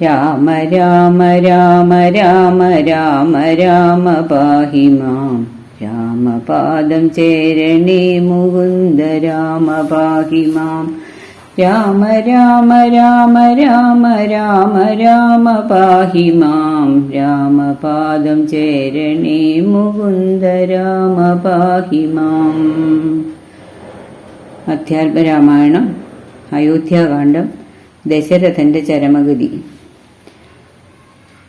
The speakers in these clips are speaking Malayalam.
രാമ രാമ രാമ രാമ രാമ രാമ പാഹി മാം. രാമപാദം ചേരണി മുകുന്ദ രാമ പാഹി മാം. രാമ രാമ രാമ രാമ രാമ രാമ പാഹി മാം. രാമപാദം ചേരണി മുകുന്ദ രാമ പാഹി മാം. അധ്യാത്മരാമായണം അയോധ്യാകാന്ഡം ദശരഥന്റെ ചരമഗതി.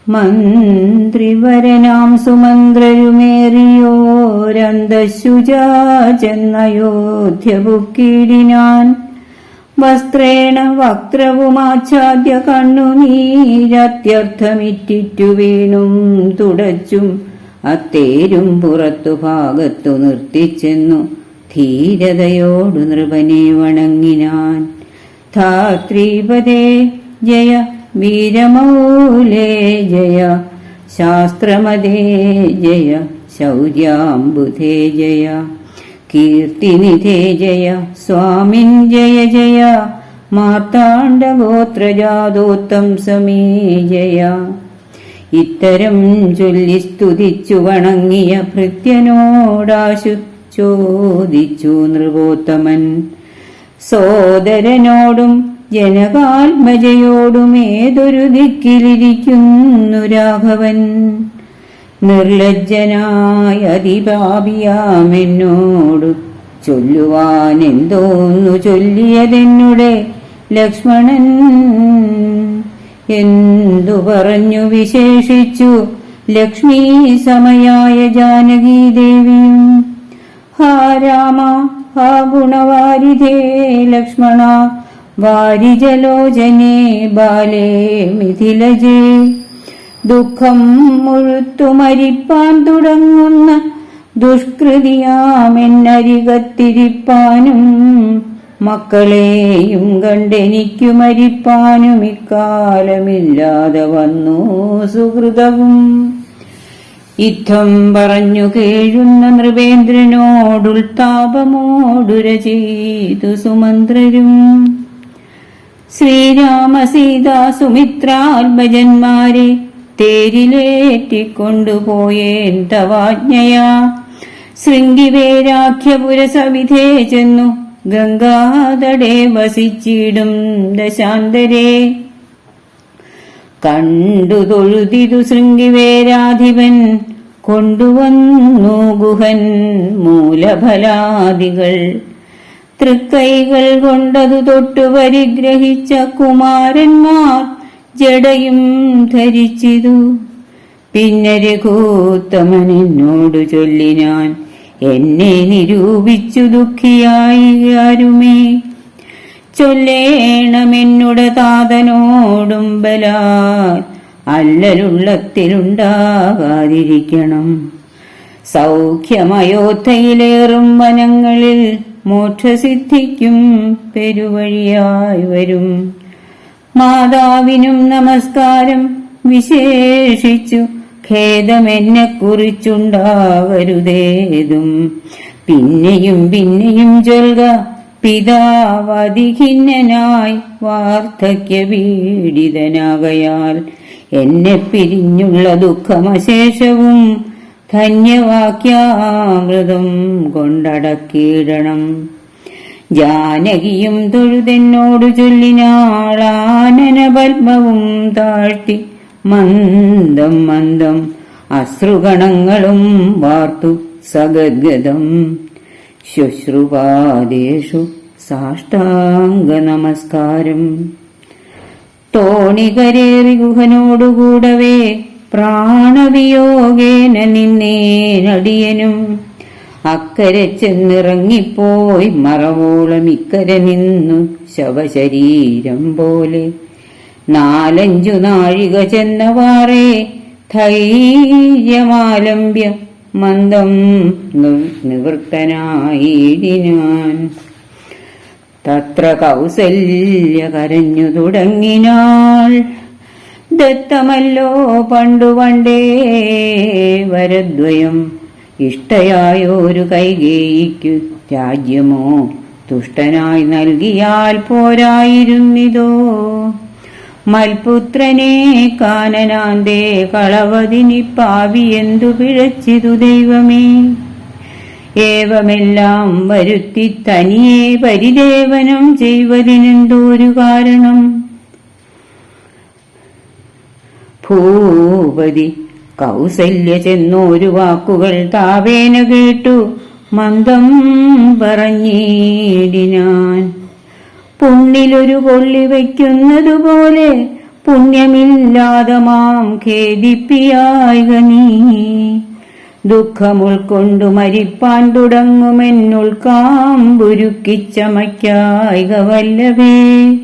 മന്ത്രിവരനാം സുമന്ത്രരുമേറിയോരന്തശുചാചെന്നയോധ്യപുക്കീടിനാൻ വസ്ത്രേണ വക്രവുമാച്ഛാദ്യ കണ്ണുനീരത്യർത്ഥമിറ്റിറ്റു വീണും തുടച്ചും അത്തേരും പുറത്തു ഭാഗത്തു നിർത്തിച്ചെന്നു ധീരതയോടു നൃപനെ വണങ്ങിനാൻ. ധാത്രീപദേ ജയ വീരമൗലേ ജയ ശാസ്ത്രമതേ ജയ ശൗര്യാംബുധേ ജയ കീർത്തിനിധേ ജയ സ്വാമിൻ ജയ ജയ മാർത്താണ്ഡഗോത്രജാതോത്തം സമീ ജയ. ഇത്തരം ചൊല്ലി സ്തുതിച്ചു വണങ്ങിയ ഭൃത്യനോടാശു ചോദിച്ചു നൃപോത്തമൻ സോദരനോടും ജനകാത്മജയോടും ഏതൊരു ദിക്കിലിരിക്കുന്നു രാഘവൻ. നിർലജ്ജനായ അതിപാപിയാമെന്നോട് ചൊല്ലുവാൻ എന്തോന്നു ചൊല്ലിയതെന്നുടെ ലക്ഷ്മണൻ. എന്തു പറഞ്ഞു വിശേഷിച്ചു ലക്ഷ്മി സമയായ ജാനകീദേവിയും. ഹാ രാമ ഹാ ഗുണവാരിധേ ലക്ഷ്മണ വാരിജലോചനേ ബാലേ മിഥിലജേ. ദുഃഖം മുഴുത്തു മരിപ്പാൻ തുടങ്ങുന്ന ദുഷ്കൃതിയാമെന്നരികത്തിരിപ്പാനും മക്കളെയും കണ്ടെനിക്കു മരിപ്പാനും ഇക്കാലമില്ലാതെ വന്നു സുഹൃതവും. യുദ്ധം പറഞ്ഞു കേഴുന്ന നൃപേന്ദ്രനോടുൾത്താപമോടുര ചെയ്തു സുമന്ത്രരും. ശ്രീരാമ സീതാ സുമിത്രാത്മജന്മാരെ തേരിലേറ്റിക്കൊണ്ടുപോയേൻ തവാജ്ഞയാ. ശൃംഗിവേരാഖ്യപുരസവിധേ ചെന്നു ഗംഗാതടേ വസിച്ചിടും ദശാന്തരേ. കണ്ടു തൊഴുതിതു ശൃംഗിവേരാധിപൻ കൊണ്ടുവന്നു ഗുഹൻ മൂലഫലാദികൾ. തൃക്കൈകൾ കൊണ്ടതു തൊട്ടു പരിഗ്രഹിച്ച കുമാരന്മാർ ജടയും ധരിച്ചിതു. പിന്നെ ചൊല്ലി ഞാൻ എന്നെ നിരൂപിച്ചു ദുഃഖിയായി ആരുമേ? ചൊല്ലേണമെന്നുട താതനോടും ബലാൽ അല്ലലുള്ളത്തിലുണ്ടാകാതിരിക്കണം. സൗഖ്യമയോധയിലേറും വനങ്ങളിൽ മോക്ഷസിദ്ധിക്കും പെരുവഴിയായി വരും. മാതാവിനും നമസ്കാരം വിശേഷിച്ചു ഖേദം എന്നെ കുറിച്ചുണ്ടാവരുതേതും പിന്നെയും പിന്നെയും ചൊൽക പിതാവതിഖിന്നനായി വാർദ്ധക്യ പീഡിതനാകയാൽ എന്നെ പിരിഞ്ഞുള്ള ദുഃഖമശേഷവും ധന്യവാക്യാമൃതം കൊണ്ടടക്കിയിടണം. ജാനകിയും തൊഴുതെന്നോടു ചൊല്ലിനാളാനന പത്മവും താഴ്ത്തി മന്ദം മന്ദം അശ്രുഗണങ്ങളും വാർത്തു സഗദ്ഗതം. ശുശ്രുപാദേഷു സാഷ്ടാംഗ നമസ്കാരം. തോണികരേറി ഗുഹനോടുകൂടവേ പ്രാണവിയോഗേന നിന്നേനടിയനും അക്കരെ ചെന്നിറങ്ങിപ്പോയി മറവോളം ഇക്കരെ നിന്നു ശവശരീരം പോലെ. നാലഞ്ചു നാഴിക ചെന്നവാറേ ധൈര്യമാലംബ്യ മന്ദം നിവൃത്തനായിടിനാൻ. തത്ര കൗസല്യ കരഞ്ഞു തുടങ്ങിനാൾ ദത്തമല്ലോ പണ്ടു പണ്ടേ വരദ്വയം. ഇഷ്ടയായൊരു കൈകേയിക്കു രാജ്യമോ തുഷ്ടനായി നൽകിയാൽ പോരായിരുന്നിതോ? മൽപുത്രനെ കാനനാന്തേ കളവതിനി എന്തു പിഴച്ചിതു ദൈവമേ? ഏവമെല്ലാം വരുത്തി തനിയെ പരിദേവനം ചെയ്വതിനെന്തോരു കാരണം? ഭൂപതി കൗസല്യ ചെന്നൊരു വാക്കുകൾ താവേന കേട്ടു. മന്ദം പറഞ്ഞിടിനാൻ പുണ്ണിലൊരു കൊള്ളി വയ്ക്കുന്നതുപോലെ പുണ്യമില്ലാതെ മാം ഖേദിപ്പിയായിക നീ. ദുഃഖമുൾക്കൊണ്ടു മരിപ്പാൻ തുടങ്ങുമെന്നുൾക്കാമ്പുരുക്കിച്ചമയ്ക്കായിക വല്ലവേ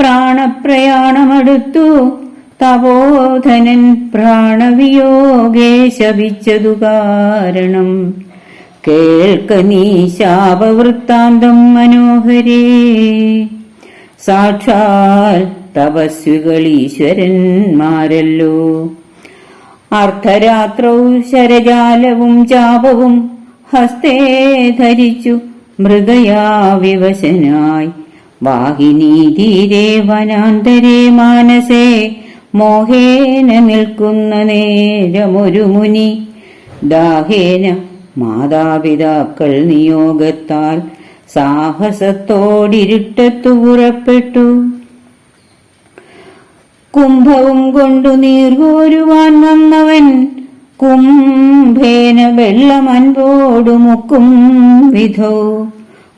പ്രാണപ്രയാണമടുത്തു തപോധനൻ പ്രാണവിയോഗേ ശപിച്ചതു കാരണം. കേൾക്ക നീ ശാപവൃത്താന്തം മനോഹരേ. സാക്ഷാൽ തപസ്വികൾ ഈശ്വരന്മാരല്ലോ. അർദ്ധരാത്രവും ശരജാലവും ചാപവും ഹസ്തേ ധരിച്ചു മൃഗയാ വിവശനായി വാഹിനി തീരെ വനാന്തരേ മാനസേ. മോഹേന നിൽക്കുന്ന നേരമൊരു മുനി. ദാഹേന മാതാപിതാക്കൾ നിയോഗത്താൽ സാഹസത്തോടിരുട്ടത്തു പുറപ്പെട്ടു. കുംഭവും കൊണ്ടു നീർകോരുവാൻ വന്നവൻ കുംഭേന വെള്ളമൻപോടു മുക്കും വിധോ.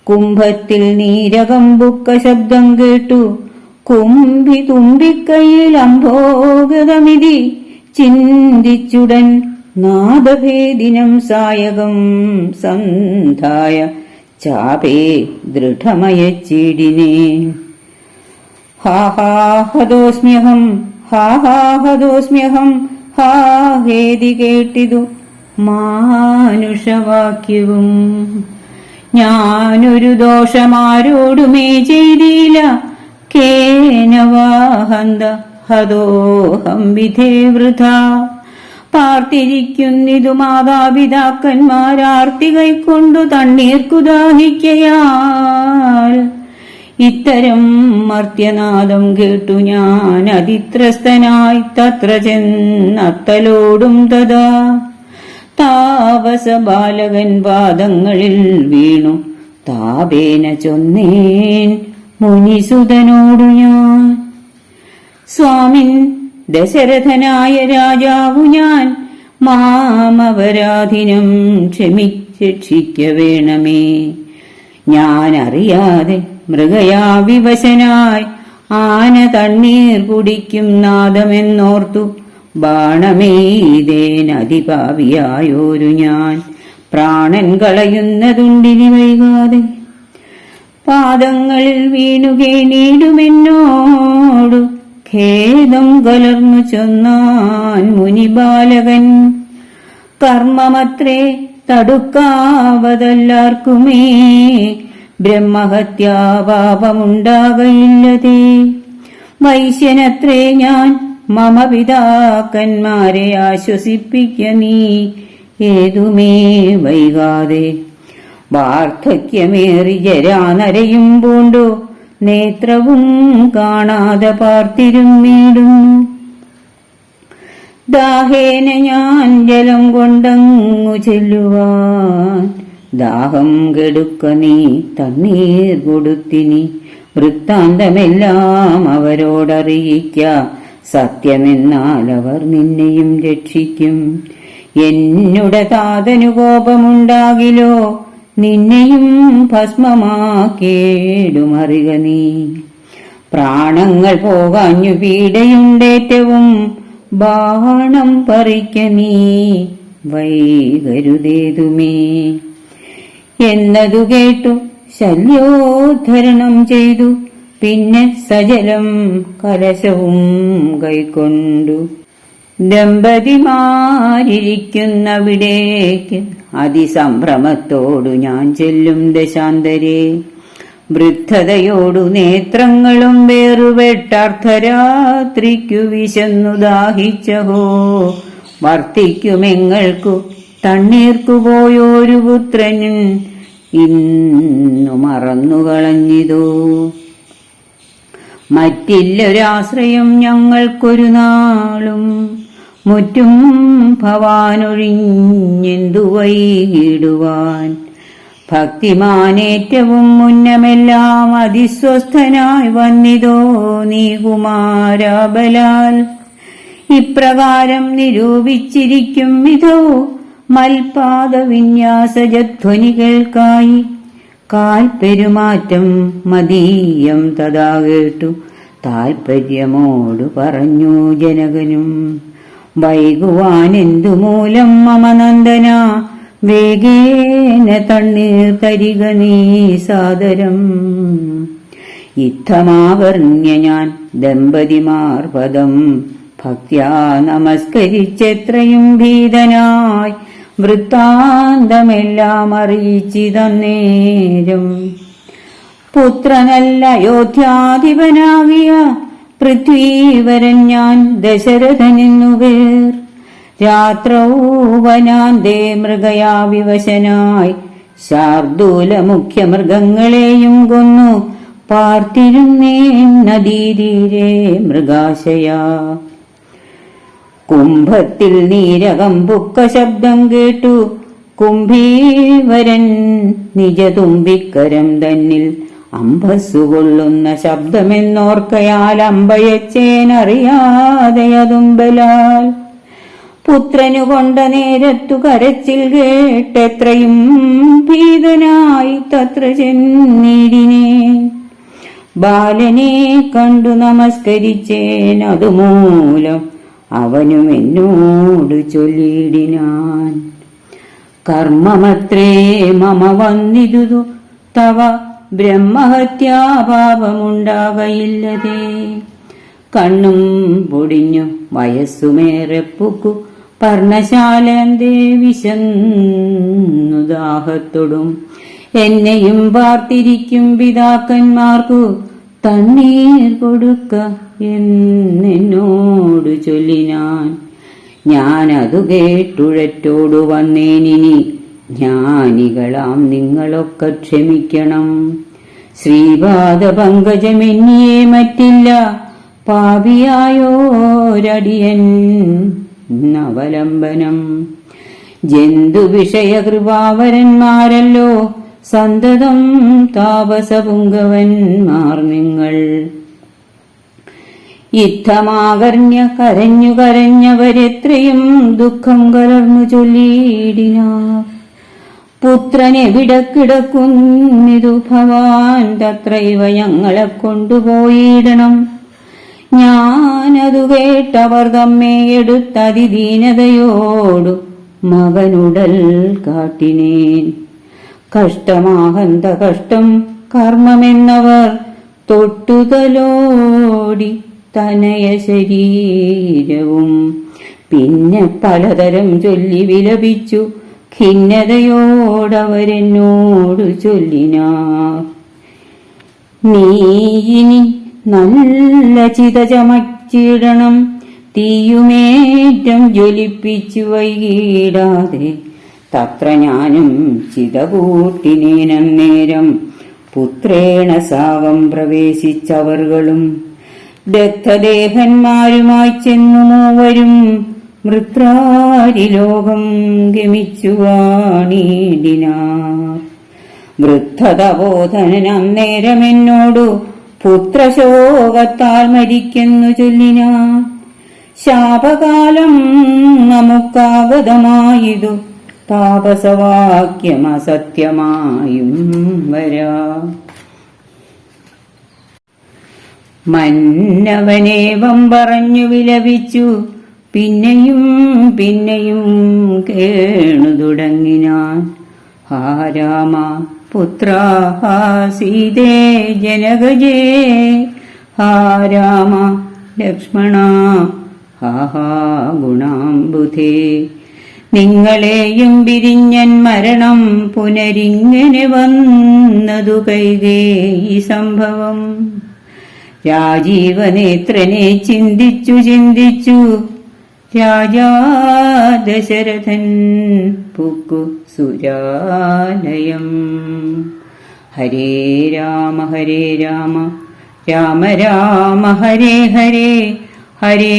കുംഭത്തിൽ നീരകമ്പുക്ക ശബ്ദം കേട്ടു. കുംഭി തുമ്പിക്കൈയിൽ അംഭോഗതമിതി ചിന്തിച്ചുടൻ നാദഭേദിനം സായകം സന്ധായ ചാപേ ദൃഢമയച്ചിടിനേ. ഹാ ഹാ ഹതോസ്മ്യഹം ഹാ ഹാ ഹാ കേട്ടിതു മാനുഷവാക്യവും. ഞാനൊരു ദോഷമാരോടുമേ ചെയ്തില്ല കേനവാഹന്ത ഹതോഹം വിധേ വൃഥ പാർത്തിരിക്കുന്നിതു മാതാപിതാക്കന്മാരാർത്തി കൈക്കൊണ്ടു തണ്ണീർക്കു ഇത്തരം മർത്യനാദം കേട്ടു ഞാൻ അതിത്രസ്തനായി തത്ര ചെന്നത്തലോടും തഥാ। താപസ ബാലകൻ വാദങ്ങളിൽ വീണു താപേന ചൊന്നേൻ മുനിസുതനോടു ഞാൻ. സ്വാമിൻ ദശരഥനായ രാജാവു ഞാൻ. മാമപരാധിനം ക്ഷമിച്ചക്ഷിക്ക വേണമേ ഞാൻ അറിയാതെ മൃഗയാ വിവശനായി ആന തണ്ണീർ കുടിക്കും നാദമെന്നോർത്തു ബാണമേതേനതിപാവിയായോരു ഞാൻ. പ്രാണൻ കളയുന്നതുണ്ടിനി വൈകാതെ പാദങ്ങളിൽ വീണുകേണീടുമെന്നോടു ഖേദം കലർന്നു ചൊന്നാൻ മുനിബാലകൻ. കർമ്മമത്രേ തടുക്കാവതല്ലാർക്കുമേ ബ്രഹ്മഹത്യാപാപമുണ്ടാകയില്ലതേ വൈശ്യനത്രേ ഞാൻ മമ പിതാക്കന്മാരെ ആശ്വസിപ്പിക്ക നീ. ഏതുമേ വൈകാതെ വാർദ്ധക്യമേറി ജരാനരയും പൂണ്ടു. നേത്രവും കാണാതെ പാർത്തിരുന്നിടുന്നു ദാഹേന ഞാൻ ജലം കൊണ്ടങ്ങു ചെല്ലുവാൻ. ദാഹം കെടുക്ക നീ തണ്ണീർ കൊടുത്തിനി. വൃത്താന്തമെല്ലാം അവരോടറിയിക്ക. സത്യമെന്നാൽ അവർ നിന്നെയും രക്ഷിക്കും. എന്നുടെ താതനു കോപമുണ്ടാകിലോ നിന്നെയും ഭസ്മമാക്കേടുമറിക നീ. പ്രാണങ്ങൾ പോകാഞ്ഞു പീഡയുണ്ടേറ്റവും ബാണം പറിക്ക നീ. വൈകരുതേതുമേ. എന്നതു കേട്ടു ശല്യോദ്ധരണം ചെയ്തു. പിന്നെ സജലം കലശവും കൈക്കൊണ്ടു. ദമ്പതിമാരിയ്ക്കുന്നവിടേക്ക് അതിസംഭ്രമത്തോടു ഞാൻ ചെല്ലും ദശാന്തരെ. വൃദ്ധതയോടു നേത്രങ്ങളും വേറുവെട്ടർദ്ധരാത്രിക്കു വിശന്നു ദാഹിച്ചഹോ. വർത്തിക്കുമെങ്ങൾക്കു തണ്ണീർക്കു പോയോരു പുത്രൻ ഇന്നു മറന്നു കളഞ്ഞിതോ മറ്റില്ലൊരാശ്രയം ഞങ്ങൾക്കൊരു നാളും മുറ്റും ഭവാനൊഴിഞ്ഞെന്തു വൈകിടുവാൻ? ഭക്തിമാനേറ്റവും മുന്നമെല്ലാം അതിസ്വസ്ഥനായി വന്നിതോ നീ കുമാരബലാൽ? ഇപ്രകാരം നിരൂപിച്ചിരിക്കും വിധോ മൽപാദ വിന്യാസജധ്വനികൾക്കായി കാൽപെരുമാറ്റം മതീയം തഥാ കേട്ടു താൽപര്യമോടു പറഞ്ഞു ജനകനും. വൈകുവാനെന്തു മൂലം മമനന്ദന? വേഗേന തണ്ണീർ തരിക നീ സാദരം. ഇത്തമാകർണ്യ ഞാൻ ദമ്പതിമാർ പദം. ഭക്ത്യാ നമസ്കരിച്ചെത്രയും ഭീതനായി വൃത്താന്തമെല്ലാം അറിയിച്ചിതന്നേരം. പുത്രനല്ല അയോധ്യാധിപനാകിയ പൃഥ്വീവരൻ ഞാൻ ദശരഥനെന്നു പേർ ദേ മൃഗയാ വിവശനായി ശാർദൂല മുഖ്യമൃഗങ്ങളെയും കൊന്നു. പാർത്തിരുന്നേ നദീതീരെ മൃഗാശയാ. കുംഭത്തിൽ നീരകം പുക്ക ശബ്ദം കേട്ടു. കുംഭീവരൻ നിജതുമ്പിക്കരം തന്നിൽ അമ്പസ്സുകൊള്ളുന്ന ശബ്ദമെന്നോർക്കയാൽ അമ്പയച്ചേനറിയാതെ അതുമ്പലാൽ. പുത്രനു കൊണ്ട നേരത്തു കരച്ചിൽ കേട്ടെത്രയും ഭീതനായി തത്ര ചെന്നിടിനെ. ബാലനെ കണ്ടു നമസ്കരിച്ചേൻ അതുമൂലം അവനും എന്നോട് ചൊല്ലിയിടിനാൻ. കർമ്മമത്രേ മമ വന്നിതു തവ ബ്രഹ്മഹത്യാപാപമുണ്ടാകയില്ലതേ കണ്ണും പൊടിഞ്ഞു വയസ്സുമേറെ പൂക്കു പർണശാലന്തേ വിശന്നു ദാഹത്തോടും എന്നെയും പാർത്തിരിക്കും പിതാക്കന്മാർക്കു തണ്ണീർ കൊടുക്ക എന്നോട് ചൊല്ലിനാൻ. ഞാനതു കേട്ടുഴറ്റോടു വന്നേനിനി ജ്ഞാനികളാം നിങ്ങളൊക്കെ ക്ഷമിക്കണം. ശ്രീപാദ പങ്കജമെന്നിയെ മറ്റില്ല പാപിയായോരടിയൻ അവലംബനം ജന്തു വിഷയകൃപാവരന്മാരല്ലോ സന്തതം താപസപുങ്കവന്മാർ നിങ്ങൾ. യുദ്ധമാകർണ്യ കരഞ്ഞു കരഞ്ഞവരെത്രയും ദുഃഖം കലർന്നു ചൊല്ലിയിടിനാർ. പുത്രനെവിടെ വിടക്കിടക്കുന്നിതു ഭവാൻ തത്രൈവ ഞങ്ങളെ കൊണ്ടുപോയിടണം. ഞാനതു കേട്ടവർ തമ്മേ എടുത്തതിദീനതയോടു മകനുടൽ കാട്ടിനേൻ. കഷ്ടമാഹന്ത കഷ്ടം കർമ്മമെന്നവർ തൊട്ടുതലോടി തനയ ശരീരവും. പിന്നെ പലതരം ചൊല്ലി വിലപിച്ചു ഖിന്നതയോടവരെന്നോടു ചൊല്ലിനാ. നീ ഇനി നല്ല ചിത ചമച്ചിടണം തീയുമേറ്റം ജ്വലിപ്പിച്ചു വൈകിടാതെ. തത്ര ഞാനും ചിത കൂട്ടിനേനന്നേരം പുത്രേണ സാവം പ്രവേശിച്ചവർകളും. ദഗ്ധദേഹന്മാരുമായി ചെന്നു മൂവരും വൃത്രാരി ലോകം ഗമിച്ചു വാണീടിനാർ വൃദ്ധതബോധനൻ അന്നേരം എന്നോടു പുത്രശോകത്താൽ മരിക്കുന്നു ചൊല്ലിനാ. ശാപകാലം നമുക്കാഗതമായതു താപസവാക്യം അസത്യമായും വരാ. മന്നവനേവം പറഞ്ഞു വിലപിച്ചു പിന്നെയും പിന്നെയും കേണു തുടങ്ങിനാൻ. ഹാരാമ പുത്ര ഹാ സീതേ ജനകജേ. ഹാരാമ ലക്ഷ്മണ ഹാഹാ ഗുണാംബുധേ. നിങ്ങളെയും വിരിഞ്ഞൻ മരണം പുനരിങ്ങനെ വന്നതു കൈകേ ഈ സംഭവം. രാജീവനേത്രനെ ചിന്തിച്ചു ചിന്തിച്ചു രാജാ ദശരഥൻ പുക്കു സുരാലയം ഹരേ രാമ ഹരേ രാമ രാമ രാമ ഹരേ ഹരേ ഹരേ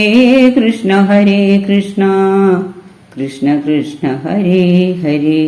കൃഷ്ണ ഹരേ കൃഷ്ണ കൃഷ്ണ കൃഷ്ണ ഹരേ ഹരേ.